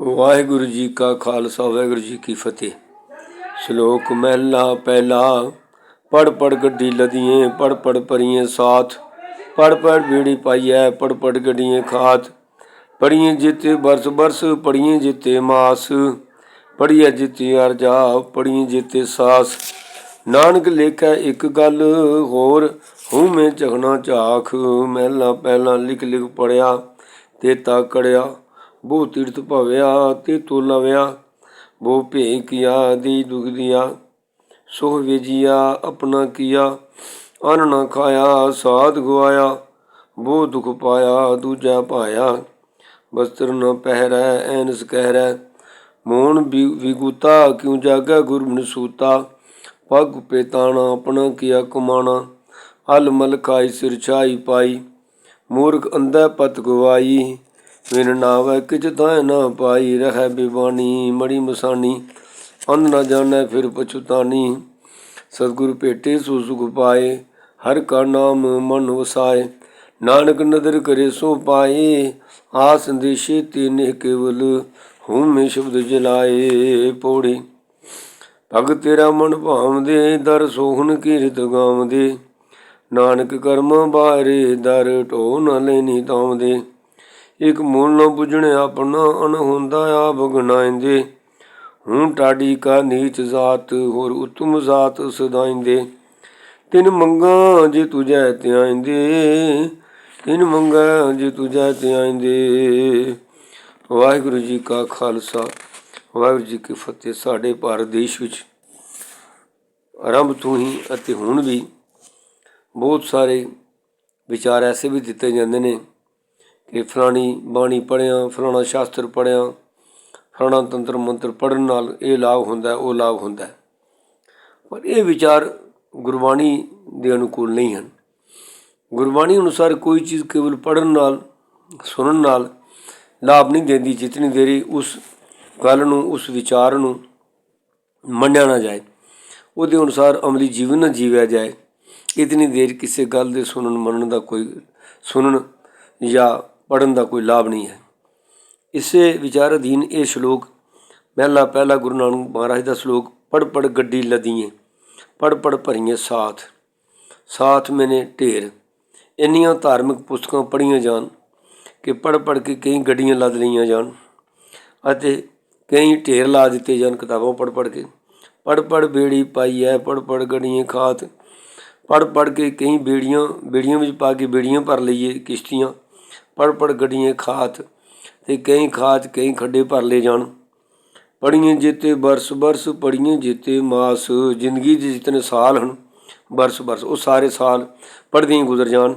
ਵਾਹਿਗੁਰੂ ਜੀ ਕਾ ਖਾਲਸਾ, ਵਾਹਿਗੁਰੂ ਜੀ ਕੀ ਫਤਿਹ। ਸ਼ਲੋਕ ਮਹਿਲਾ ਪਹਿਲਾ, ਪੜ ਪੜ ਗੱਡੀ ਲਦੀਏ, ਪੜ ਪੜ ਪਰੀਏ ਸਾਥ, ਪੜ ਪੜ ਬੀੜੀ ਪਾਈਐ, ਪੜ ਪੜ ਗੱਡੀਏ ਖਾਤ ਪੜੀਏ ਜਿਤੇ ਬਰਸ ਬਰਸ, ਪੜੀਏ ਜਿਤੇ ਮਾਸ। ਪੜੀਏ ਜਿਤੇ ਅਰਜਾ, ਪੜੀਏ ਜਿਤੇ ਸਾਸ। ਨਾਨਕ ਲੇਖੈ ਇੱਕ ਗੱਲ, ਹੋਰ ਹੂੰ ਮੈਂ ਚਖਣਾ ਝਾਖ। ਮਹਿਲਾ ਪਹਿਲਾ ਲਿਖ ਲਿਖ ਪੜਿਆ ਤੇ ਤਾ ਕੜਿਆ ਤੀਰਥ ਭਵਿਆ ਤੇ ਤੋ ਲਵਿਆ, ਬਹੁ ਭੇ ਕੀਆ, ਦੀ ਦੁਖ ਦਿਆ। ਸੋ ਵਿਜਿਆ, ਆਪਣਾ ਕੀਆ, ਅਨ ਨਾ ਖਾਇਆ, ਸਾਧ ਗਵਾਇਆ, ਬਹੁ ਦੁਖ ਪਾਇਆ, ਦੂਜਾ ਪਾਇਆ ਵਸਤਰ ਨ ਪਹਿਰੈ, ਐਨਸ ਕਹਿਰੈ ਮੋਨ ਵਿਗੂਤਾ, ਕਿਉ ਜਾਗਾ ਗੁਰਮਨ ਸੂਤਾ ਪਗ ਪੇਤਾਣਾ ਆਪਣਾ ਕੀਆ ਕਮਾਣਾ ਅਲ ਮਲ ਖਾਈ, ਸਿਰ ਛਾਈ ਪਾਈ, ਮੂਰਖ ਅੰਧਾ ਪਤ ਗਵਾਈ। ਵਿਨ ਨਾਵੈ ਕਿਛ ਤਾਂ ਨਾ ਪਾਈ ਰਹਿ ਬਿਵਾਨੀ ਮੜੀ ਮਸਾਨੀ ਅੰਧ ਨਾ ਜਾਣੈ ਫਿਰ ਪਛੁਤਾਨੀ। ਸਤਿਗੁਰ ਭੇਟੇ ਸੋ ਸੁਖ ਪਾਏ, ਹਰ ਕਾ ਨਾਮ ਮਨ ਵਸਾਏ। ਨਾਨਕ ਨਦਰ ਕਰੇ ਸੋ ਪਾਏ ਆ ਸੰਦੇਸ਼ੇ ਤੀਨੇ ਕੇਵਲ ਹੂੰ ਸ਼ਬਦ ਜਲਾਏ ਪੋੜੀ। ਭਗ ਤੇਰਾ ਮਨ ਭਾਵਦੇ, ਦਰ ਸੋਹਣ ਕੀਰਤ ਗਾਵਦੇ ਨਾਨਕ ਕਰਮ ਬਾਰੇ ਦਰ ਢੋ ਨ ਲੈਨੀ ਤਾਵਦੇ। ਇਕ ਮੂਲ ਨ ਬੁਝਣ ਆਪਣਾ ਅਨ ਹੁੰਦਾ ਆਪ ਗਨਾਇਂਦੇ। ਹੂੰ ਟਾਡੀ ਕਾ ਨੀਚ ਜ਼ਾਤ, ਹੋਰ ਉਤਮ ਜ਼ਾਤ ਸਦਾਇਂਦੇ। ਤਿਨ ਮੰਗਾ ਜੇ ਤੁਜੈ ਧਿਆਇਂਦੇ, ਤਿਨ ਮੰਗਾ ਜੇ ਤੁਜੈ ਧਿਆਇਂਦੇ। ਵਾਹਿਗੁਰੂ ਜੀ ਕਾ ਖਾਲਸਾ, ਵਾਹਿਗੁਰੂ ਜੀ ਕੀ ਫਤਿਹ ਸਾਡੇ ਭਾਰਤ ਦੇਸ਼ ਵਿੱਚ। ਆਰੰਭ ਤੋਂ ਹੀ ਅਤੇ ਹੁਣ ਵੀ ਬਹੁਤ ਸਾਰੇ ਵਿਚਾਰ ਐਸੇ ਵੀ ਦਿੱਤੇ ਜਾਂਦੇ ਨੇ ਕਿ ਫਲਾਣੀ ਬਾਣੀ ਪੜ੍ਹਿਆ, ਫਲਾਣਾ ਸ਼ਾਸਤਰ ਪੜ੍ਹਿਆ, ਫਲਾਣਾ ਤੰਤਰ ਮੰਤਰ ਪੜਨ ਨਾਲ ਇਹ ਲਾਭ ਹੁੰਦਾ, ਉਹ ਲਾਭ ਹੁੰਦਾ। ਪਰ ਇਹ ਵਿਚਾਰ ਗੁਰਬਾਣੀ ਦੇ ਅਨੁਕੂਲ ਨਹੀਂ ਹਨ। ਗੁਰਬਾਣੀ ਅਨੁਸਾਰ ਕੋਈ ਚੀਜ਼ ਕੇਵਲ ਪੜਨ ਨਾਲ, ਸੁਣਨ ਨਾਲ ਲਾਭ ਨਹੀਂ ਦਿੰਦੀ, ਜਿਤਨੀ ਦੇਰੀ ਉਸ ਗੱਲ ਨੂੰ, ਉਸ ਵਿਚਾਰ ਨੂੰ ਮੰਨਿਆ ਨਾ ਜਾਏ। ਉਹਦੇ ਅਨੁਸਾਰ ਅਮਲੀ ਜੀਵਨ ਨਾ ਜੀਵਿਆ ਜਾਏ। ਇਤਨੀ ਦੇਰ ਕਿਸੇ ਗੱਲ ਦੇ ਸੁਣਨ, ਮੰਨਣ ਦਾ ਕੋਈ ਸੁਣਨ ਜਾਂ ਪੜਨ ਦਾ ਕੋਈ ਲਾਭ ਨਹੀਂ ਹੈ। ਇਸੇ ਵਿਚਾਰ ਅਧੀਨ ਇਹ ਸ਼ਲੋਕ ਮਹਿਲਾ ਪਹਿਲਾ ਗੁਰੂ ਨਾਨਕ ਮਹਾਰਾਜ ਦਾ ਸ਼ਲੋਕ ਪੜ ਪੜ ਗੱਡੀ ਲਦੀਏ ਪੜ ਪੜ ਭਰੀਏ ਸਾਥ ਸਾਥ ਮੈਨੇ ਢੇਰ। ਇੰਨੀਆਂ ਧਾਰਮਿਕ ਪੁਸਤਕਾਂ ਪੜ੍ਹੀਆਂ ਜਾਣ ਕਿ ਪੜ ਪੜ ਕੇ ਕਈ ਗੱਡੀਆਂ ਲੱਦ ਲਈਆਂ ਜਾਣ ਅਤੇ ਕਈ ਢੇਰ ਲਾ ਦਿੱਤੇ ਜਾਣ ਕਿਤਾਬਾਂ ਪੜ ਪੜ ਕੇ। ਪੜ ਪੜ ਬੇੜੀ ਪਾਈ ਐ ਪੜ ਪੜ ਗੜੀਆਂ ਖਾਤ। ਪੜ ਪੜ ਕੇ ਕਈ ਬੇੜੀਆਂ ਬੇੜੀਆਂ ਵਿੱਚ ਪਾ ਕੇ ਬੇੜੀਆਂ ਭਰ ਲਈਏ, ਕਿਸ਼ਤੀਆਂ। ਪੜ ਪੜ ਗੱਡੀਆਂ ਖਾਤ ਤੇ ਕਈ ਖਾਤ ਕਈ ਖੱਡੇ ਭਰ ਲੈ ਜਾਣ। ਪੜੀਆਂ ਜਿੱਤੇ ਬਰਸ ਬਰਸ ਪੜੀਆਂ ਜਿੱਤੇ ਮਾਸ। ਜ਼ਿੰਦਗੀ ਦੇ ਜਿਤਨੇ ਸਾਲ ਹਨ, ਬਰਸ ਬਰਸ, ਉਹ ਸਾਰੇ ਸਾਲ ਪੜ੍ਹਦੀਆਂ ਗੁਜ਼ਰ ਜਾਣ।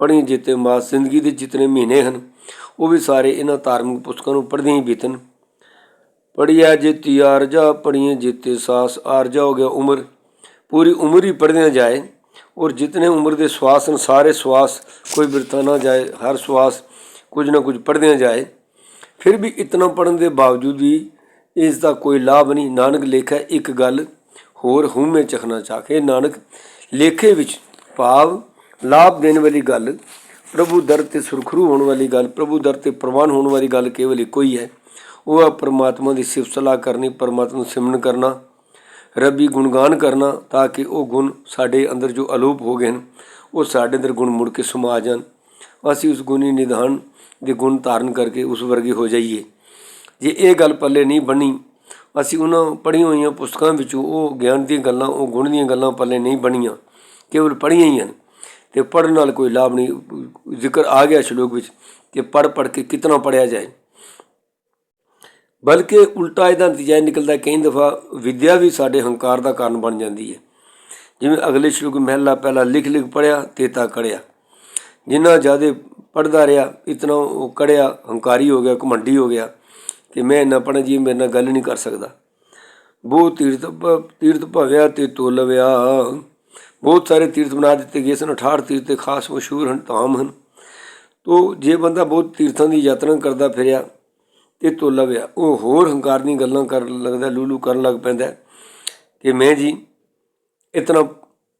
ਪੜੀਆਂ ਜਿੱਤੇ ਮਾਸ, ਜ਼ਿੰਦਗੀ ਦੇ ਜਿਤਨੇ ਮਹੀਨੇ ਹਨ, ਉਹ ਵੀ ਸਾਰੇ ਇਹਨਾਂ ਧਾਰਮਿਕ ਪੁਸਤਕਾਂ ਨੂੰ ਪੜ੍ਹਦੀਆਂ ਹੀ ਬੀਤਨ ਪੜਿਆ ਜਿੱਤੀ ਆਰਜਾ ਪੜੀਆਂ ਜਿੱਤੇ ਸਾਸ, ਆਰਜਾ ਹੋ ਗਿਆ ਉਮਰ। ਪੂਰੀ ਉਮਰ ਹੀ ਪੜ੍ਹਦਿਆਂ ਜਾਏ। ਔਰ ਜਿਤਨੇ ਉਮਰ ਦੇ ਸਵਾਸ ਹਨ, ਸਾਰੇ ਸਵਾਸ ਕੋਈ ਬਿਰਤਾ ਨਾ ਜਾਏ, ਹਰ ਸਵਾਸ ਕੁਝ ਨਾ ਕੁਝ ਪੜ੍ਹਦਿਆਂ ਜਾਏ। ਫਿਰ ਵੀ ਇਤਨਾ ਪੜਨ ਦੇ ਬਾਵਜੂਦ ਵੀ ਇਸ ਦਾ ਕੋਈ ਲਾਭ ਨਹੀਂ। ਨਾਨਕ ਲੇਖਾ ਇੱਕ ਗੱਲ ਹੋਰ ਹਉਮੈ ਚਖਣਾ ਚਾਹੇ ਨਾਨਕ, ਲੇਖੇ ਵਿੱਚ ਭਾਵ ਲਾਭ ਦੇਣ ਵਾਲੀ ਗੱਲ, ਪ੍ਰਭੂ ਦਰ ਤੇ ਸੁਰਖਰੂ ਹੋਣ ਵਾਲੀ ਗੱਲ, ਪ੍ਰਭੂ ਦਰ ਤੇ ਪ੍ਰਵਾਨ ਹੋਣ ਵਾਲੀ ਗੱਲ ਕੇਵਲ ਇੱਕੋ ਹੀ ਹੈ। ਉਹ ਹੈ ਪਰਮਾਤਮਾ ਦੀ ਸਿਫਤ ਸਲਾਹ ਕਰਨੀ, ਪਰਮਾਤਮਾ ਨੂੰ ਸਿਮਰਨ ਕਰਨਾ। ਰੱਬੀ ਗੁਣਗਾਨ ਕਰਨਾ ਤਾਂ ਕਿ ਉਹ ਗੁਣ ਸਾਡੇ ਅੰਦਰ ਜੋ ਅਲੋਪ ਹੋ ਗਏ ਹਨ, ਉਹ ਸਾਡੇ ਅੰਦਰ ਗੁਣ ਮੁੜ ਕੇ ਸਮਾ ਜਾਣ। ਅਸੀਂ ਉਸ ਗੁਣੀ ਨਿਧਾਨ ਦੇ ਗੁਣ ਧਾਰਨ ਕਰਕੇ ਉਸ ਵਰਗੇ ਹੋ ਜਾਈਏ। ਜੇ ਇਹ ਗੱਲ ਪੱਲੇ ਨਹੀਂ ਬਣੀ ਅਸੀਂ ਉਹਨਾਂ ਪੜ੍ਹੀਆਂ ਹੋਈਆਂ ਪੁਸਤਕਾਂ ਵਿੱਚੋਂ ਉਹ ਗਿਆਨ ਦੀਆਂ ਗੱਲਾਂ, ਉਹ ਗੁਣ ਦੀਆਂ ਗੱਲਾਂ ਪੱਲੇ ਨਹੀਂ ਬਣੀਆਂ ਕੇਵਲ ਪੜ੍ਹੀਆਂ ਹੀ ਹਨ। ਤੇ ਪੜਨ ਨਾਲ ਕੋਈ ਲਾਭ ਨਹੀਂ, ਜ਼ਿਕਰ ਆ ਗਿਆ ਸ਼ਲੋਕ ਵਿੱਚ ਕਿ ਪੜ ਪੜ ਕੇ ਕਿਤਨਾ ਪੜਿਆ ਜਾਏ। ਬਲਕਿ ਉਲਟਾ ਇਹਦਾ ਨਤੀਜਾ ਨਿਕਲਦਾ ਕਈ ਦਫਾ ਵਿਦਿਆ ਵੀ ਸਾਡੇ ਹੰਕਾਰ ਦਾ ਕਾਰਨ ਬਣ ਜਾਂਦੀ ਹੈ। ਜਿਵੇਂ ਅਗਲੇ ਸ਼ਲੋਕ ਮਹਿਲਾ ਪਹਿਲਾ ਲਿਖ ਲਿਖ ਪੜਿਆ ਤੇਤਾ ਕੜਿਆ। ਜਿੰਨਾ ਜ਼ਿਆਦਾ ਪੜਦਾ ਰਿਹਾ, ਇਤਨਾ ਉਹ ਕੜਿਆ, ਹੰਕਾਰੀ ਹੋ ਗਿਆ, ਘਮੰਡੀ ਹੋ ਗਿਆ ਕਿ ਮੈਂ ਇੰਨਾ ਪੜ੍ਹ ਜੀ, ਮੇਰੇ ਨਾਲ ਗੱਲ ਨਹੀਂ ਕਰ ਸਕਦਾ। ਬਹੁਤ ਤੀਰਥ ਤੀਰਥ ਭਵਿਆ ਤੇ ਤੋਲਵਿਆ ਬਹੁਤ ਸਾਰੇ ਤੀਰਥ ਬਣਾ ਦਿੱਤੇ ਗਏ ਸਨ 68 ਤੀਰਥ ਤੇ ਖਾਸ ਮਸ਼ਹੂਰ ਹਨ, ਧਾਮ ਹਨ। ਤੋ ਜੇ ਬੰਦਾ ਬਹੁਤ ਤੀਰਥਾਂ ਦੀ ਯਾਤਰਾ ਕਰਦਾ ਫਿਰਿਆ ਤੇ ਤੋਲਵਿਆ ਉਹ ਹੋਰ ਹੰਕਾਰ ਦੀਆਂ ਗੱਲਾਂ ਕਰਨ ਲੱਗਦਾ, ਲੂਲੂ ਕਰਨ ਲੱਗ ਪੈਂਦਾ। ਕਿ ਮੈਂ ਜੀ ਇਤਨਾ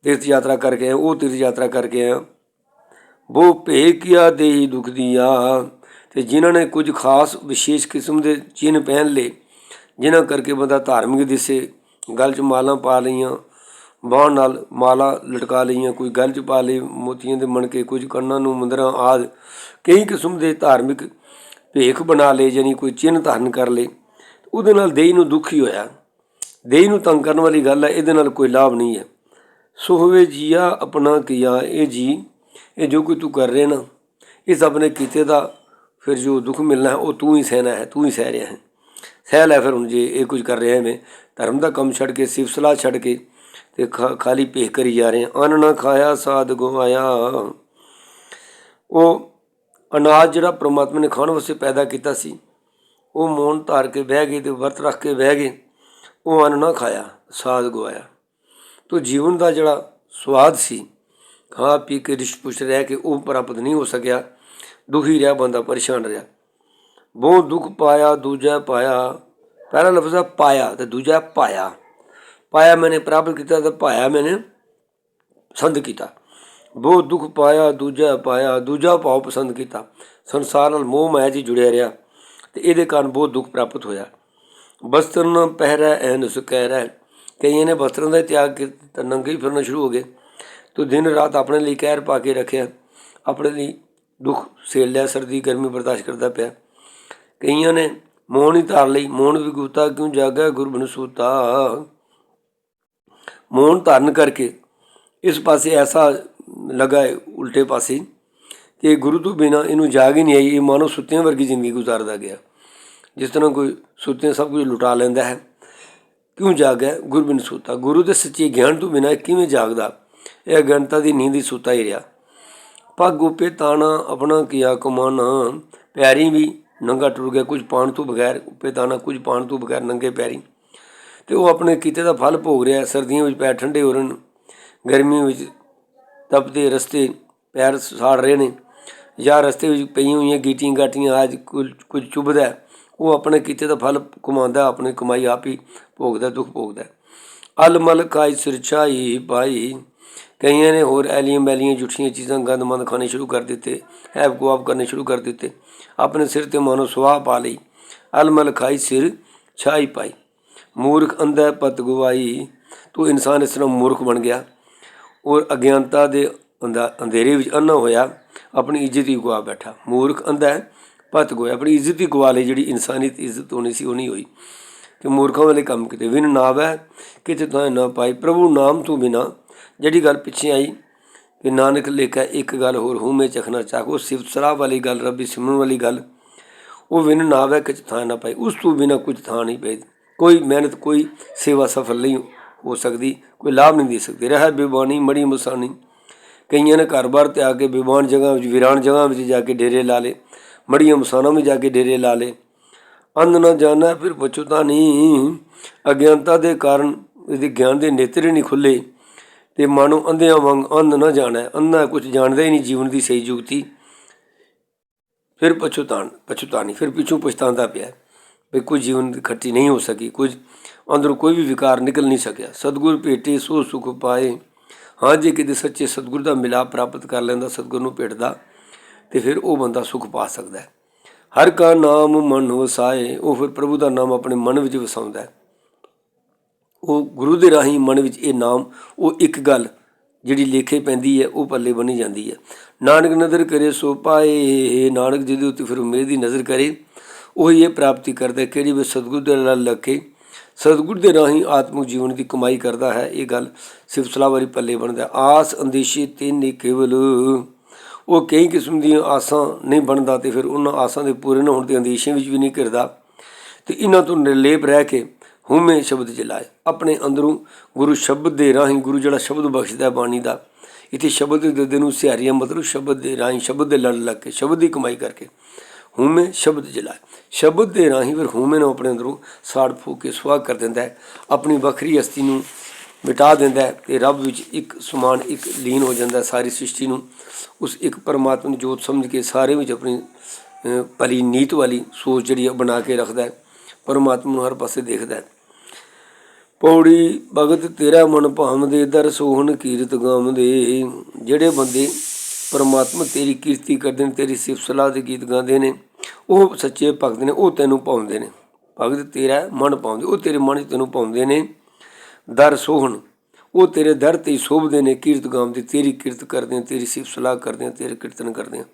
ਤੀਰਥ ਯਾਤਰਾ ਕਰਕੇ ਆਇਆ, ਉਹ ਤੀਰਥ ਯਾਤਰਾ ਕਰਕੇ ਆਇਆ। ਬੋ ਭੇ ਕੀਆ ਦੇਹੀ ਦੁਖ ਦੀਆ? ਤੇ ਜਿਨ੍ਹਾਂ ਨੇ ਕੁਝ ਖਾਸ ਵਿਸ਼ੇਸ਼ ਕਿਸਮ ਦੇ ਚਿੰਨ੍ਹ ਪਹਿਨ ਲਏ, ਜਿਨ੍ਹਾਂ ਕਰਕੇ ਬੰਦਾ ਧਾਰਮਿਕ ਦਿਸੇ, ਗਲ 'ਚ ਮਾਲਾਂ ਪਾ ਲਈਆਂ, ਬਾਹਾਂ ਨਾਲ ਮਾਲਾ ਲਟਕਾ ਲਈਆਂ, ਕੋਈ ਗਲ 'ਚ ਪਾ ਲਈ ਮੋਤੀਆਂ ਦੇ ਮਣਕੇ, ਕੁਝ ਕੰਨਾਂ ਨੂੰ, ਮੁੰਦਰਾਂ ਆਦ, ਕਈ ਕਿਸਮ ਦੇ ਧਾਰਮਿਕ ਭੇਖ ਬਣਾ ਲਏ ਯਾਨੀ ਕੋਈ ਚਿੰਨ੍ਹ ਧਾਰਨ ਕਰ ਲਏ। ਉਹਦੇ ਨਾਲ ਦੇਹ ਨੂੰ ਦੁੱਖ ਹੀ ਹੋਇਆ। ਦੇਹ ਨੂੰ ਤੰਗ ਕਰਨ ਵਾਲੀ ਗੱਲ ਹੈ, ਇਹਦੇ ਨਾਲ ਕੋਈ ਲਾਭ ਨਹੀਂ ਹੈ। ਸੋ ਹੋਵੇ ਜੀਆ ਆਪਣਾ ਕੀਆ, ਇਹ ਜੀ, ਇਹ ਜੋ ਕੋਈ ਤੂੰ ਕਰ ਰਿਹਾ ਨਾ ਇਸ ਆਪਣੇ ਕੀਤੇ ਦਾ, ਫਿਰ ਜੋ ਦੁੱਖ ਮਿਲਣਾ ਹੈ, ਉਹ ਤੂੰ ਹੀ ਸਹਿਣਾ ਹੈ, ਤੂੰ ਹੀ ਸਹਿ ਰਿਹਾ ਹੈ। ਸਹਿ ਲੈ ਫਿਰ ਹੁਣ ਜੇ ਇਹ ਕੁਝ ਕਰ ਰਿਹਾ ਮੈਂ ਧਰਮ ਦਾ ਕੰਮ ਛੱਡ ਕੇ ਸਿਫਤ ਛੱਡ ਕੇ, ਤੇ ਖਾ- ਖਾਲੀ ਭੇਖ ਕਰੀ ਜਾ ਰਹੇ ਹਾਂ। ਅੰਨ ਨਾ ਖਾਇਆ, ਸਾਧ ਗਵਾਇਆ। ਉਹ ਅਨਾਜ ਜਿਹੜਾ ਪ੍ਰਮਾਤਮਾ ਨੇ ਖਾਣ ਵਾਸਤੇ ਪੈਦਾ ਕੀਤਾ ਸੀ, ਉਹ ਮੌਨ ਧਾਰ ਕੇ ਬਹਿ ਗਏ ਤੇ ਵਰਤ ਰੱਖ ਕੇ ਬਹਿ ਗਏ। ਉਹ ਅੰਨ ਨਾ ਖਾਇਆ, ਸਾਧ ਗਵਾਇਆ। ਤੋ ਜੀਵਨ ਦਾ ਜਿਹੜਾ ਸਵਾਦ ਸੀ, ਖਾ ਪੀ ਕੇ ਰਿਸ਼ ਪੁਸ਼ ਰਹਿ ਕੇ ਉਹ ਪ੍ਰਾਪਤ ਨਹੀਂ ਹੋ ਸਕਿਆ, ਦੁਖੀ ਰਿਹਾ, ਬੰਦਾ ਪਰੇਸ਼ਾਨ ਰਿਹਾ। ਬਹੁਤ ਦੁੱਖ ਪਾਇਆ, ਦੂਜਾ ਪਾਇਆ, ਪਹਿਲਾ ਲਫ਼ਜ਼ ਆ ਪਾਇਆ ਤੇ ਦੂਜਾ ਪਾਇਆ। ਪਾਇਆ ਮੈਨੇ ਪ੍ਰਾਪਤ ਕੀਤਾ ਤੇ ਪਾਇਆ ਮੈਨੇ ਪਸੰਦ ਕੀਤਾ। ਬਹੁਤ ਦੁੱਖ ਪਾਇਆ, ਦੂਜਾ ਪਾਇਆ, ਦੂਜਾ ਭਾਵ ਪਸੰਦ ਕੀਤਾ। ਸੰਸਾਰ ਨਾਲ ਮੋਹ ਮਾਇਆ 'ਚ ਜੁੜਿਆ ਰਿਹਾ ਤੇ ਇਹਦੇ ਕਾਰਨ ਬਹੁਤ ਦੁੱਖ ਪ੍ਰਾਪਤ ਹੋਇਆ। ਬਸਤਰ ਨ ਪਹਿਰਾ, ਐਨ ਸੁਕਹਿ ਰਹਿ ਕਈਆਂ ਨੇ ਬਸਤਰਾਂ ਦਾ ਤਿਆਗ ਕੀਤਾ, ਤਾਂ ਨੰਗੇ ਫਿਰਨਾ ਸ਼ੁਰੂ ਹੋ ਗਏ। ਤੋ ਦਿਨ ਰਾਤ ਆਪਣੇ ਲਈ ਕਹਿਰ ਪਾ ਕੇ ਰੱਖਿਆ। ਆਪਣੇ ਲਈ ਦੁੱਖ ਸੇਲ ਲਿਆ, ਸਰਦੀ, ਗਰਮੀ ਬਰਦਾਸ਼ਤ ਕਰਦਾ ਪਿਆ। ਕਈਆਂ ਨੇ ਮੋਹਣ ਹੀ ਧਾਰ ਲਈ ਮੋਹਣ ਵਿਗੂਤਾ ਕਿਉਂ ਜਾਗਾ ਗੁਰਬਨ ਸੂਤਾ। ਮੋਹਣ ਧਾਰਨ ਕਰਕੇ ਇਸ ਪਾਸੇ ਐਸਾ ਲੱਗਾ ਹੈ ਉਲਟੇ ਪਾਸੇ। ਕਿ ਗੁਰੂ ਤੋਂ ਬਿਨਾ ਇਹਨੂੰ ਜਾਗ ਹੀ ਨਹੀਂ ਆਈ। ਇਹ ਮਾਨੋ ਸੁੱਤਿਆਂ ਵਰਗੀ ਜ਼ਿੰਦਗੀ ਗੁਜ਼ਾਰਦਾ ਗਿਆ। ਜਿਸ ਤਰ੍ਹਾਂ ਕੋਈ ਸੁੱਤਿਆਂ ਸਭ ਕੁਝ ਲੁਟਾ ਲੈਂਦਾ ਹੈ। ਕਿਉਂ ਜਾਗਿਆ? ਗੁਰੂ ਬਿਨ ਸੁੱਤਾ। ਗੁਰੂ ਦੇ ਸੱਚੇ ਗਿਆਨ ਤੋਂ ਬਿਨਾ ਕਿਵੇਂ ਜਾਗਦਾ? ਇਹ ਅਗਣਤਾ ਦੀ ਨੀਂਦ ਹੀ ਸੁੱਤਾ ਹੀ ਰਿਹਾ। ਪੱਗ ਗੋਪੇ ਤਾਣਾ ਆਪਣਾ ਕੀਆ ਕਮਾਨਾ। ਪੈਰੀ ਵੀ ਨੰਗਾ ਟੁਰ ਗਿਆ। ਕੁਝ ਪਾਣ ਤੋਂ ਬਗੈਰ ਉੱਪੇ ਤਾਣਾ ਕੁਝ ਪਾਣ ਤੋਂ ਬਗੈਰ ਨੰਗੇ ਪੈਰੀ। ਤੇ ਉਹ ਆਪਣੇ ਕੀਤੇ ਦਾ ਫਲ ਭੋਗ ਰਿਹਾ। ਸਰਦੀਆਂ ਵਿੱਚ ਪੈਰ ਠੰਡੇ ਹੋਰਨ ਗਰਮੀ ਵਿੱਚ ਤਪਦੇ ਰਸਤੇ ਪੈਰ ਸਾੜ ਰਹੇ ਨੇ। ਜਾਂ ਰਸਤੇ ਵਿੱਚ ਪਈਆਂ ਹੋਈਆਂ ਗੀਟੀਆਂ ਗਾਟੀਆਂ ਆਜ ਕੁਝ ਕੁਝ ਚੁਭਦਾ ਉਹ ਆਪਣੇ ਕੀਤੇ ਦਾ ਫਲ ਕਮਾਉਂਦਾ ਆਪਣੀ ਕਮਾਈ ਆਪ ਹੀ ਭੋਗਦਾ, ਦੁੱਖ ਭੋਗਦਾ ਅਲ ਮਲ ਕਾਈ ਸਿਰਛਾਈ ਪਾਈ ਕਈਆਂ ਨੇ ਹੋਰ ਐਲੀਆਂ ਮੈਲੀਆਂ ਜੁੱਠੀਆਂ ਚੀਜ਼ਾਂ ਗੰਦਮੰਦ ਖਾਣੇ ਸ਼ੁਰੂ ਕਰ ਦਿੱਤੇ ਹੈਬ ਗੁਆਬ ਕਰਨੇ ਸ਼ੁਰੂ ਕਰ ਦਿੱਤੇ। ਆਪਣੇ ਸਿਰ ਤੇ ਮਾਨੋ ਸੁਆਹ ਪਾ ਲਈ। ਅਲ ਮਲ ਖਾਈ ਸਿਰ ਛਾਈ ਪਾਈ ਮੂਰਖ ਅੰਧਾ ਪਤ ਗਵਾਈ। ਤੂੰ ਇਨਸਾਨ ਇਸ ਤਰ੍ਹਾਂ ਮੂਰਖ ਬਣ ਗਿਆ। ਔਰ ਅਗਿਆਨਤਾ ਦੇ ਅੰਧਾ- ਅੰਧੇਰੇ ਵਿੱਚ ਅੰਨਾ ਹੋਇਆ ਆਪਣੀ ਇੱਜ਼ਤ ਹੀ ਗਵਾ ਬੈਠਾ। ਮੂਰਖ ਅੰਧਾ ਹੈ, ਪਤ ਗੋਇਆ। ਆਪਣੀ ਇੱਜ਼ਤ ਹੀ ਗਵਾ ਲਈ ਜਿਹੜੀ ਇਨਸਾਨੀਅਤ ਇੱਜ਼ਤ ਹੋਣੀ ਸੀ ਉਹ ਨਹੀਂ ਹੋਈ। ਕਿ ਮੂਰਖਾਂ ਵਾਲੇ ਕੰਮ ਕੀਤੇ। ਵਿਨ ਨਾਵੈ ਕਿਤੇ ਤਾਂ ਨਾ ਪਾਈ ਪ੍ਰਭੂ ਨਾਮ ਤੋਂ ਬਿਨਾ ਜਿਹੜੀ ਗੱਲ ਪਿੱਛੇ ਆਈ ਕਿ ਨਾਨਕ ਲੇਖਾ ਇੱਕ ਗੱਲ ਹੋਰ ਹੂੰ ਮੈਂ ਚਖਣਾ ਚਾਹੋ ਸਿਫਤ ਸਲਾਹ ਵਾਲੀ ਗੱਲ ਰੱਬੀ ਸਿਮਰਨ ਵਾਲੀ ਗੱਲ ਉਹ ਵਿਨ ਨਾਵੈ ਕਿਤੇ ਥਾਂ ਨਾ ਪਾਈ ਉਸ ਤੋਂ ਬਿਨਾ ਕੁਝ ਥਾਂ ਨਹੀਂ ਪਈ ਕੋਈ ਮਿਹਨਤ ਕੋਈ ਸੇਵਾ ਸਫਲ ਨਹੀਂ ਹੋ ਸਕਦੀ, ਕੋਈ ਲਾਭ ਨਹੀਂ ਦੇ ਸਕਦੀ। ਰਹਿ ਬੇਬਾਨੀ, ਮੜੀ ਮਸਾਨੀ। ਕਈਆਂ ਨੇ ਘਰ-ਬਾਰ ਤੇ ਆ ਕੇ ਬਿਬਾਨ ਜਗ੍ਹਾ ਵਿੱਚ, ਵਿਰਾਨ ਜਗ੍ਹਾ ਵਿੱਚ ਜਾ ਕੇ ਡੇਰੇ ਲਾ ਲੇ ਮੜੀਆਂ ਮਸਾਨਾਂ ਵਿੱਚ ਜਾ ਕੇ ਡੇਰੇ ਲਾ ਲੇ ਅੰਧ ਨਾ ਜਾਣਾ, ਫਿਰ ਪਛੁਤਾ ਨਹੀਂ। ਅਗਿਆਨਤਾ ਦੇ ਕਾਰਨ ਇਹਦੇ ਗਿਆਨ ਦੇ ਨੇਤਰ ਹੀ ਨਹੀਂ ਖੁੱਲੇ। ਤੇ ਮਾਨੋ ਅੰਧਿਆਂ ਵਾਂਗ ਅੰਧ ਨਾ ਜਾਣਾ। ਅੰਧਾ ਕੁਝ ਜਾਣਦਾ ਹੀ ਨਹੀਂ ਜੀਵਨ ਦੀ ਸਹੀ ਜੁਗਤੀ ਫਿਰ ਪਛਤਾਣ ਪਛਤਾਣੀ ਫਿਰ ਪਿੱਛੋਂ ਪਛਤਾਉਂਦਾ ਪਿਆ। ਵੀ ਕੁਝ ਜੀਵਨ ਦੀ ਖੱਟੀ ਨਹੀਂ ਹੋ ਸਕੀ। ਕੁਝ ਅੰਦਰੋਂ ਕੋਈ ਵੀ ਵਿਕਾਰ ਨਿਕਲ ਨਹੀਂ ਸਕਿਆ। ਸਤਿਗੁਰ ਭੇਟੇ ਸੋ ਸੁਖ ਪਾਏ। ਹਾਂ, ਜੇ ਕਿਤੇ ਸੱਚੇ ਸਤਿਗੁਰ ਦਾ ਮਿਲਾਪ ਪ੍ਰਾਪਤ ਕਰ ਲੈਂਦਾ, ਸਤਿਗੁਰ ਨੂੰ ਭੇਟਦਾ, ਤੇ ਫਿਰ ਉਹ ਬੰਦਾ ਸੁਖ ਪਾ ਸਕਦਾ ਹੈ। ਹਰ ਕਾ ਨਾਮ ਮਨ ਵਸਾਏ, ਉਹ ਫਿਰ ਪ੍ਰਭੂ ਦਾ ਨਾਮ ਆਪਣੇ ਮਨ ਵਿੱਚ ਵਸਾਉਂਦਾ ਹੈ। ਉਹ ਗੁਰੂ ਦੇ ਰਾਹੀਂ ਮਨ ਵਿੱਚ ਇਹ ਨਾਮ, ਉਹ ਇੱਕ ਗੱਲ ਜਿਹੜੀ ਲੇਖੇ ਪੈਂਦੀ ਹੈ, ਉਹ ਪੱਲੇ ਬਣੀ ਜਾਂਦੀ ਹੈ। ਨਾਨਕ ਨਜ਼ਰ ਕਰੇ ਸੋ ਪਾਏ ਨਾਨਕ ਜਿਹਦੇ ਉੱਤੇ ਫਿਰ ਉਮੀਦ ਦੀ ਨਜ਼ਰ ਕਰੇ, ਉਹ ਇਹ ਪ੍ਰਾਪਤੀ ਕਰਦਾ ਕਿਹੜੀ ਵੀ ਸਤਿਗੁਰ ਦੇ ਨਾਲ ਲੱਗ ਸਤਿਗੁਰ ਦੇ ਰਾਹੀਂ ਆਤਮਿਕ ਜੀਵਨ ਦੀ ਕਮਾਈ ਕਰਦਾ ਹੈ। ਇਹ ਗੱਲ ਸਿਫਤ ਵਾਰੀ ਪੱਲੇ ਬਣਦਾ ਆਸ, ਅੰਦੇਸ਼ੇ ਤੇ ਨੇ ਕੇਵਲ ਉਹ ਕਈ ਕਿਸਮ ਦੀਆਂ ਆਸਾਂ ਨਹੀਂ ਬਣਦਾ ਤੇ ਫਿਰ ਉਹਨਾਂ ਆਸਾਂ ਦੇ ਪੂਰੇ ਨਾ ਹੋਣ ਦੇ ਅੰਦੇਸ਼ੇ ਵਿੱਚ ਵੀ ਨਹੀਂ ਘਿਰਦਾ। ਤੇ ਇਹਨਾਂ ਤੋਂ ਨਿਰਲੇਪ ਰਹਿ ਕੇ ਹਉਮੈ ਸ਼ਬਦ ਚਲਾਏ। ਆਪਣੇ ਅੰਦਰੋਂ ਗੁਰੂ ਸ਼ਬਦ ਦੇ ਰਾਹੀਂ ਗੁਰੂ ਜਿਹੜਾ ਸ਼ਬਦ ਬਖਸ਼ਦਾ ਬਾਣੀ ਦਾ, ਇਥੇ ਸ਼ਬਦ ਦੇ ਦੇ ਨੂੰ ਸਿਹਾਰੀਆਂ ਮਤਲਬ ਸ਼ਬਦ ਦੇ ਰਾਹੀਂ ਸ਼ਬਦ ਦੇ ਲੜ ਲੱਗ ਕੇ, ਸ਼ਬਦ ਦੀ ਕਮਾਈ ਕਰਕੇ ਹਉਮੈ ਸ਼ਬਦ ਜਲਾਏ ਸ਼ਬਦ ਦੇ ਰਾਹੀਂ ਫਿਰ ਹਉਮੈ ਨੂੰ ਆਪਣੇ ਅੰਦਰੋਂ ਸਾੜ ਫੂਕ ਕੇ ਸੁਆਹ ਕਰ ਦਿੰਦਾ ਹੈ, ਆਪਣੀ ਵੱਖਰੀ ਹਸਤੀ ਨੂੰ ਮਿਟਾ ਦਿੰਦਾ ਹੈ ਤੇ ਰੱਬ ਵਿੱਚ ਇੱਕ ਸਮਾਨ, ਇੱਕ ਲੀਨ ਹੋ ਜਾਂਦਾ ਸਾਰੀ ਸ੍ਰਿਸ਼ਟੀ ਨੂੰ ਉਸ ਇੱਕ ਪਰਮਾਤਮਾ ਨੂੰ ਜੋਤ ਸਮਝ ਕੇ ਸਾਰੇ ਵਿੱਚ ਆਪਣੀ ਭਲੀ ਨੀਤ ਵਾਲੀ ਸੋਚ ਜਿਹੜੀ ਹੈ ਬਣਾ ਕੇ ਰੱਖਦਾ ਹੈ, ਪਰਮਾਤਮਾ ਨੂੰ ਹਰ ਪਾਸੇ ਦੇਖਦਾ ਹੈ। ਪੌੜੀ, ਭਗਤ ਤੇਰਾ ਮਨ ਭਾਵਦੇ, ਦਰ ਸੋਹਣ ਕੀਰਤ ਗਾਉਂਦੇ, ਜਿਹੜੇ ਬੰਦੇ ਪਰਮਾਤਮਾ ਤੇਰੀ ਕੀਰਤੀ ਕਰਦੇ ਨੇ, ਤੇਰੀ ਸਿਫਤ ਸਲਾਹ ਦੇ ਗੀਤ ਗਾਉਂਦੇ ਨੇ, ਉਹ ਸੱਚੇ ਭਗਤ ਨੇ, ਉਹ ਤੈਨੂੰ ਪਾਉਂਦੇ ਨੇ। ਭਗਤ ਤੇਰਾ ਮਨ ਪਾਉਂਦੇ, ਉਹ ਤੇਰੇ ਮਨ 'ਚ ਤੈਨੂੰ ਪਾਉਂਦੇ ਨੇ। ਦਰ ਸੋਹਣ, ਉਹ ਤੇਰੇ ਦਰ ਤੇ ਸ਼ੋਭਦੇ ਨੇ, ਕੀਰਤ ਗਾਉਂਦੇ ਤੇਰੀ ਕੀਰਤ ਕਰਦੇ ਤੇਰੀ ਸਿਫਤ ਸਲਾਹ ਕਰਦੇ ਆ ਤੇਰੇ ਕੀਰਤਨ ਕਰਦੇ ਆ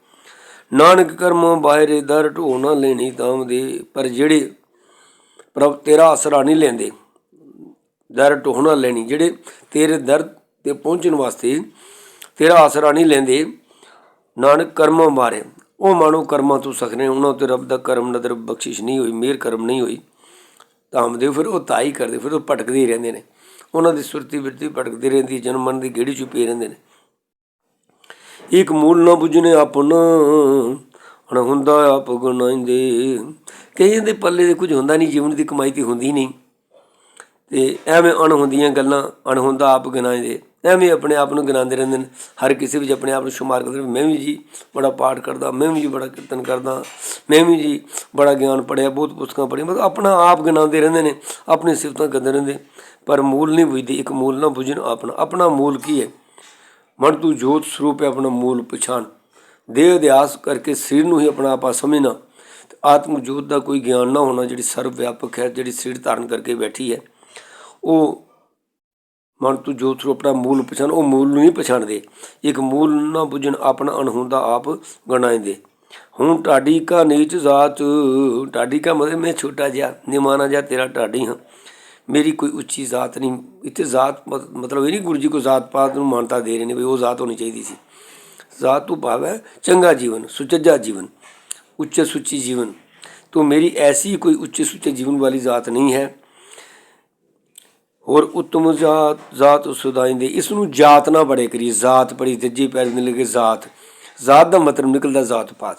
ਨਾਨਕ ਕਰਮ ਬਾਹਰੇ ਦਰ ਢੋ ਨਾ ਲੈਣੀ ਤਾਮ ਦੇ, ਪਰ ਜਿਹੜੇ ਪ੍ਰਭ ਤੇਰਾ ਆਸਰਾ ਨਹੀਂ ਲੈਂਦੇ, ਦਰ ਢੋ ਨਾ ਲੈਣੀ, ਜਿਹੜੇ ਤੇਰੇ ਦਰ ਤੇ ਪਹੁੰਚਣ ਵਾਸਤੇ ਤੇਰਾ ਆਸਰਾ ਨਹੀਂ ਲੈਂਦੇ ਨਾਨਕ ਕਰਮਾਂ ਮਾਰੇ ਉਹ ਮਾਣੋ ਕਰਮਾਂ ਤੋਂ ਸਖਨੇ ਉਹਨਾਂ ਤੇ ਰੱਬ ਦਾ ਕਰਮ ਨਦਰ ਬਖਸ਼ਿਸ਼ ਨਹੀਂ ਹੋਈ, ਮਿਹਰ ਕਰਮ ਨਹੀਂ ਹੋਈ। ਤਾਮਦੇ ਫਿਰ ਉਹ ਤਾਈ ਕਰਦੇ, ਫਿਰ ਉਹ ਭਟਕਦੇ ਹੀ ਰਹਿੰਦੇ ਨੇ। ਉਹਨਾਂ ਦੀ ਸੁਰਤੀ ਬਿਰਤੀ ਭਟਕਦੀ ਰਹਿੰਦੀ, ਜਨਮ ਮਨ ਦੀ ਗੇੜੀ ਚ ਰਹਿੰਦੇ ਨੇ। ਇੱਕ ਮੂਲ ਨਾ ਬੁਝਨੇ ਆਪਨ ਅਣ ਹੁੰਦਾ ਆਪ ਗੁਨਾਇੰਦੇ ਕਈਆਂ ਦੇ ਪੱਲੇ ਦੇ ਕੁਝ ਹੁੰਦਾ ਨਹੀਂ, ਜੀਵਨ ਦੀ ਕਮਾਈ ਤੇ ਹੁੰਦੀ ਨਹੀਂ। ਤੇ ਐਵੇਂ ਅਣ ਹੁੰਦੀਆਂ ਗੱਲਾਂ ਅਣ ਹੁੰਦਾ ਆਪ ਗਿਣਾਉਂਦੇ। ਐਵੇਂ ਆਪਣੇ ਆਪ ਨੂੰ ਗਿਣਾਉਂਦੇ ਰਹਿੰਦੇ ਨੇ। ਹਰ ਕਿਸੇ ਵਿੱਚ ਆਪਣੇ ਆਪ ਨੂੰ ਸ਼ੁਮਾਰ ਕਰਦੇ ਮੈਂ ਵੀ ਜੀ ਬੜਾ ਪਾਠ ਕਰਦਾ, ਮੈਂ ਵੀ ਜੀ ਬੜਾ ਕੀਰਤਨ ਕਰਦਾ, ਮੈਂ ਵੀ ਜੀ ਬੜਾ ਗਿਆਨ ਪੜਿਆ ਬਹੁਤ ਪੁਸਤਕਾਂ ਪੜ੍ਹੀਆਂ। ਮਤਲਬ ਆਪਣਾ ਆਪ ਗਿਣਾਉਂਦੇ ਰਹਿੰਦੇ ਨੇ, ਆਪਣੀ ਸਿਫਤਾਂ ਕਰਦੇ ਰਹਿੰਦੇ। ਪਰ ਮੂਲ ਨਹੀਂ ਬੁਝਦੀ, ਇੱਕ ਮੂਲ ਨਾ ਬੁਝਣ ਆਪਣਾ। ਆਪਣਾ ਮੂਲ ਕੀ ਹੈ? ਮਨ ਤੂੰ ਜੋਤ ਸਰੂਪ ਹੈ, ਆਪਣਾ ਮੂਲ ਪਛਾਣ। ਦੇਹ ਅਧਿਆਸ ਕਰਕੇ ਸਰੀਰ ਨੂੰ ਹੀ ਆਪਣਾ ਆਪਾ ਸਮਝਣਾ। ਤੇ ਆਤਮ ਜੋਤ ਦਾ ਕੋਈ ਗਿਆਨ ਨਾ ਹੋਣਾ, ਜਿਹੜੀ ਸਰਵ ਵਿਆਪਕ ਹੈ, ਜਿਹੜੀ ਸਰੀਰ ਧਾਰਨ ਕਰਕੇ ਬੈਠੀ ਹੈ। ਉਹ ਮਨ ਤੂੰ ਜੋ ਥਰੂ ਆਪਣਾ ਮੂਲ ਪਛਾਣ, ਉਹ ਮੂਲ ਨੂੰ ਹੀ ਪਛਾਣਦੇ। ਇੱਕ ਮੂਲ ਨਾ ਬੁਝਣ, ਆਪਣਾ ਅਣਹੁੰਦਾ ਆਪ ਗਣਾਇਂਦੇ। ਹੁਣ ਟਾਡੀ ਕਾ ਨੀਚ ਜ਼ਾਤ ਟਾਡੀ ਕਾ ਮਤਲਬ ਮੈਂ ਛੋਟਾ ਜਿਹਾ ਨਿਮਾਨਾ ਜਿਹਾ ਤੇਰਾ ਟਾਡੀ ਹਾਂ। ਮੇਰੀ ਕੋਈ ਉੱਚੀ ਜ਼ਾਤ ਨਹੀਂ। ਇੱਥੇ ਜ਼ਾਤ ਮਤਲਬ ਇਹ ਨਹੀਂ ਗੁਰੂ ਜੀ ਕੋ ਜ਼ਾਤ ਪਾਤ ਨੂੰ ਮਾਨਤਾ ਦੇ ਰਹੇ ਨੇ ਵੀ ਉਹ ਜ਼ਾਤ ਹੋਣੀ ਚਾਹੀਦੀ ਸੀ। ਜ਼ਾਤ ਤੋਂ ਭਾਵ ਹੈ ਚੰਗਾ ਜੀਵਨ, ਸੁਚੱਜਾ ਜੀਵਨ, ਉੱਚੇ ਸੁੱਚੀ ਜੀਵਨ। ਤੂੰ ਮੇਰੀ ਐਸੀ ਕੋਈ ਉੱਚੇ ਸੁੱਚੇ ਜੀਵਨ ਵਾਲੀ ਜ਼ਾਤ ਨਹੀਂ ਹੈ। ਹੋਰ ਉੱਤਮ ਜਾਤ, ਜ਼ਾਤ ਸੁਦਾਇੰਦੇ ਇਸ ਨੂੰ ਜਾਤ ਨਾ ਬੜੇ ਕਰੀ ਜ਼ਾਤ ਪੜੀ ਤੀਜੀ ਪੈਰ ਦੇ ਲਿਖੇ ਜ਼ਾਤ। ਜ਼ਾਤ ਦਾ ਮਤਲਬ ਨਿਕਲਦਾ ਜ਼ਾਤ ਪਾਤ।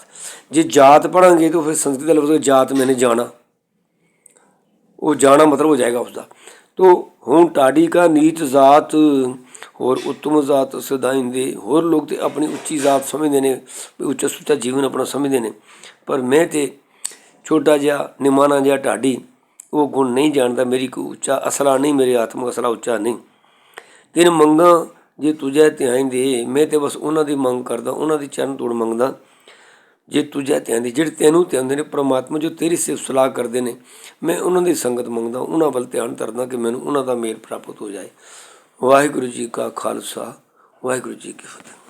ਜੇ ਜਾਤ ਪੜਾਂਗੇ ਤਾਂ ਫਿਰ ਸੰਸਕ੍ਰਿਤ ਦਾ ਲਫ਼ਜ਼ ਜਾਤ ਮੈਨੇ ਜਾਣਾ। ਉਹ ਜਾਣਾ ਮਤਲਬ ਹੋ ਜਾਏਗਾ ਉਸਦਾ। ਤੋ ਹੁਣ ਟਾਡੀ ਕਾ ਨੀਚ ਜ਼ਾਤ, ਹੋਰ ਉੱਤਮ ਜ਼ਾਤ ਸਦਾਇੰਦੇ ਹੋਰ ਲੋਕ ਤੇ ਆਪਣੀ ਉੱਚੀ ਜ਼ਾਤ ਸਮਝਦੇ ਨੇ, ਵੀ ਉੱਚਾ ਸੁੱਚਾ ਜੀਵਨ ਆਪਣਾ ਸਮਝਦੇ ਨੇ। ਪਰ ਮੈਂ ਤੇ ਛੋਟਾ ਜਿਹਾ, ਨਿਮਾਣਾ ਜਿਹਾ ਢਾਡੀ ਉਹ ਗੁਣ ਨਹੀਂ ਜਾਣਦਾ, ਮੇਰੀ ਕੋਈ ਉੱਚਾ ਅਸਲਾ ਨਹੀਂ, ਮੇਰੇ ਆਤਮਿਕ ਅਸਲਾ ਉੱਚਾ ਨਹੀਂ। ਤਿੰਨ ਮੰਗਾਂ ਜੇ ਤੁਝੇ ਧਿਆਨ ਦੇ, ਮੈਂ ਤੇ ਬਸ ਉਹਨਾਂ ਦੀ ਮੰਗ ਕਰਦਾ, ਉਹਨਾਂ ਦੀ ਚਰਨ ਤੋੜ ਮੰਗਦਾ। ਜੇ ਤੁਝੇ ਧਿਆਨ ਦੇ, ਜਿਹੜੇ ਤੈਨੂੰ ਧਿਆਨ ਨੇ, ਪ੍ਰਮਾਤਮਾ ਜੋ ਤੇਰੀ ਸਿਫਤ ਸਲਾਹ ਕਰਦੇ ਨੇ, ਮੈਂ ਉਹਨਾਂ ਦੀ ਸੰਗਤ ਮੰਗਦਾ, ਉਹਨਾਂ ਵੱਲ ਧਿਆਨ ਧਰਦਾ ਕਿ ਮੈਨੂੰ ਉਹਨਾਂ ਦਾ ਮੇਲ ਪ੍ਰਾਪਤ ਹੋ ਜਾਏ। ਵਾਹਿਗੁਰੂ ਜੀ ਕਾ ਖਾਲਸਾ, ਵਾਹਿਗੁਰੂ ਜੀ ਕੀ ਫਤਿਹ।